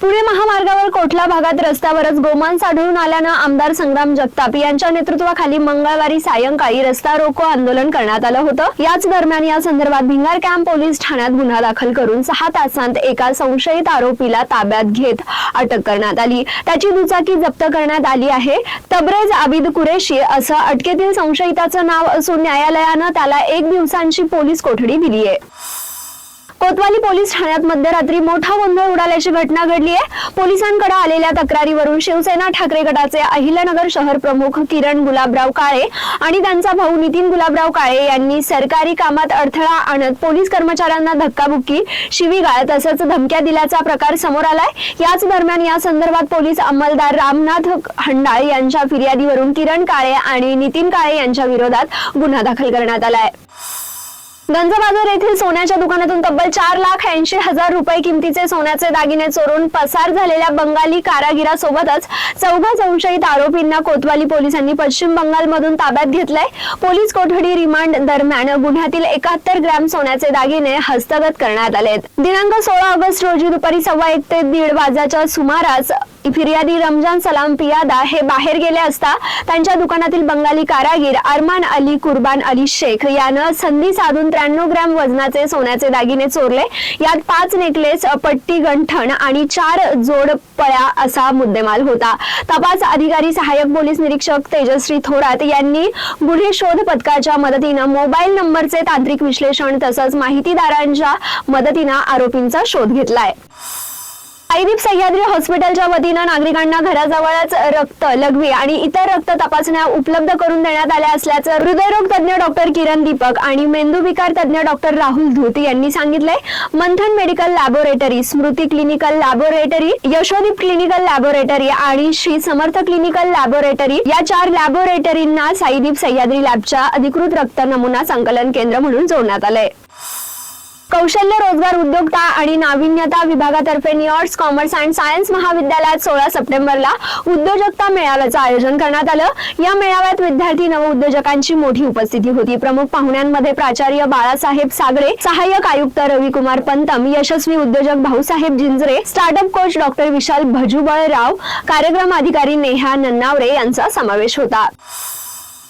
पुणे महामार्गावर कोठला भागात रस्त्यावरच गोमांस आढळून आल्यानं आमदार संग्राम जगताप यांच्या नेतृत्वाखाली मंगळवारी सायंकाळी रस्ता रोको आंदोलन करण्यात आलं होतं. याच दरम्यान या संदर्भात भिंगार कॅम्प पोलीस ठाण्यात गुन्हा दाखल करून सहा तासांत एका संशयित आरोपीला ताब्यात घेत अटक करण्यात आली. त्याची दुचाकी जप्त करण्यात आली आहे. तब्रेज आबिद कुरेशी असं अटकेतील संशयिताचं नाव असून न्यायालयानं त्याला एक दिवसांची पोलीस कोठडी दिली आहे कोतवाली पोलीस ठाण्यात मध्यरात्री मोठा गोंधळ उडाल्याची घटना घडली आहे. पोलिसांकडे आलेल्या तक्रारीवरून शिवसेना ठाकरे गटाचे अहिल्यानगर शहर प्रमुख किरण गुलाबराव काळे आणि त्यांचा भाऊ नितीन गुलाबराव काळे यांनी सरकारी कामात अडथळा आणत पोलीस कर्मचाऱ्यांना धक्काबुक्की शिवीगाळ तसंच धमक्या दिल्याचा प्रकार समोर आलाय. याच दरम्यान या संदर्भात पोलीस अंमलदार रामनाथ हंडाळ यांच्या फिर्यादीवरून किरण काळे आणि नितीन काळे यांच्या विरोधात गुन्हा दाखल करण्यात आलाय. गंजबाजार येथील सोन्याच्या दुकानातून तब्बल चार लाख ऐंशी हजार रुपये किमतीचे सोन्याचे दागिने चोरून पसार झालेल्या बंगाली कारागिरासोबतच चौघा संशयित आरोपींना कोतवाली पोलिसांनी पश्चिम बंगालमधून ताब्यात घेतलंय. पोलीस कोठडी रिमांड दरम्यान गुन्ह्यातील एकाहत्तर ग्रॅम सोन्याचे दागिने हस्तगत करण्यात आलेत. दिनांक सोळा ऑगस्ट रोजी दुपारी सव्वा एक ते दीड वाजाच्या सुमारास फिर्यादी रमजान सलाम पियादा हे बाहेर गेले असता त्यांच्या दुकानातील बंगाली कारागीर अरमान अली कुर्बान अली शेख यानं संधी साधून त्र्याण्णव ग्रॅम वजनाचे सोन्याचे दागिने चोरले. यात पाच नेकलेस पट्टी गंठण आणि चार जोड पळ्या असा मुद्देमाल होता. तपास अधिकारी सहाय्यक पोलीस निरीक्षक तेजश्री थोरात यांनी गुन्हे शोध पथकाच्या मदतीनं मोबाईल नंबरचे तांत्रिक विश्लेषण तसंच माहितीदारांच्या मदतीनं आरोपींचा शोध घेतलाय. आईदीप सह्याद्री हॉस्पिटलच्या वतीनं नागरिकांना घराजवळच रक्त लघवी आणि इतर रक्त तपासण्या उपलब्ध करून देण्यात आल्या असल्याचं हृदयरोग तज्ञ डॉक्टर किरण दीपक आणि मेंदूविकार तज्ञ डॉक्टर राहुल धूत यांनी सांगितलंय. Manthan medical laboratory Smruti clinical laboratory Yashodeep clinical laboratory आणि श्री समर्थ क्लिनिकल लॅबोरेटरी या चार लॅबोरेटरींना साईदीप सह्याद्री लॅबच्या अधिकृत रक्त नमुना संकलन केंद्र म्हणून जोडण्यात आलंय. कौशल्य रोजगार उद्योगता आणि नाविन्यता विभागातर्फे निऑर्ट्स कॉमर्स अँड सायन्स महाविद्यालयात सोळा सप्टेंबरला उद्योजकता मेळाव्याचं आयोजन करण्यात आलं. या मेळाव्यात विद्यार्थी नवउद्योजकांची मोठी उपस्थिती होती. प्रमुख पाहुण्यांमध्ये प्राचार्य बाळासाहेब सागरे सहाय्यक आयुक्त रविकुमार पंतम यशस्वी उद्योजक Bhausaheb Jinjare startup coach doctor Vishal Bhajubalrao कार्यक्रम अधिकारी नेहा नन्नावरे यांचा समावेश होता.